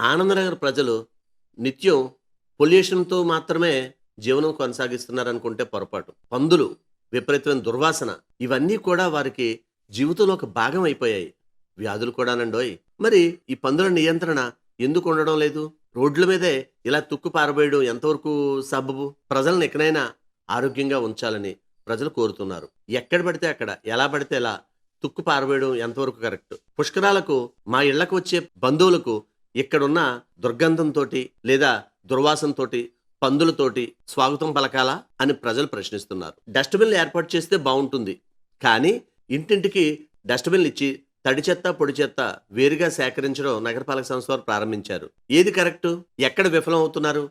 ఆనందనగర్ ప్రజలు నిత్యం పొల్యూషన్తో మాత్రమే జీవనం కొనసాగిస్తున్నారనుకుంటే పొరపాటు. పందులు విపరీతమైన దుర్వాసన ఇవన్నీ కూడా వారికి జీవితంలో ఒక భాగం అయిపోయాయి. వ్యాధులు కూడానండోయ్ మరి ఈ పందుల నియంత్రణ ఎందుకు ఉండడం లేదు? రోడ్ల మీదే ఇలా తుక్కు పారబోయడం ఎంతవరకు సబబు? ప్రజలను ఎక్కడైనా ఆరోగ్యంగా ఉంచాలని ప్రజలు కోరుతున్నారు. ఎక్కడ పడితే అక్కడ ఎలా పడితే ఎలా తుక్కు పారబోయడం ఎంతవరకు కరెక్ట్? పుష్కరాలకు మా ఇళ్ళకు వచ్చే బంధువులకు ఇక్కడున్న దుర్గంధంతో లేదా దుర్వాసనతోటి పందులతోటి స్వాగతం పలకాలా అని ప్రజలు ప్రశ్నిస్తున్నారు. డస్ట్బిన్లు ఏర్పాటు చేస్తే బాగుంటుంది. కానీ ఇంటింటికి డస్ట్బిన్లు ఇచ్చి తడి చెత్త పొడి చెత్త వేరుగా సేకరించడం నగరపాలక సంస్థ వారు ప్రారంభించారు. ఏది కరెక్ట్? ఎక్కడ విఫలం అవుతున్నారు?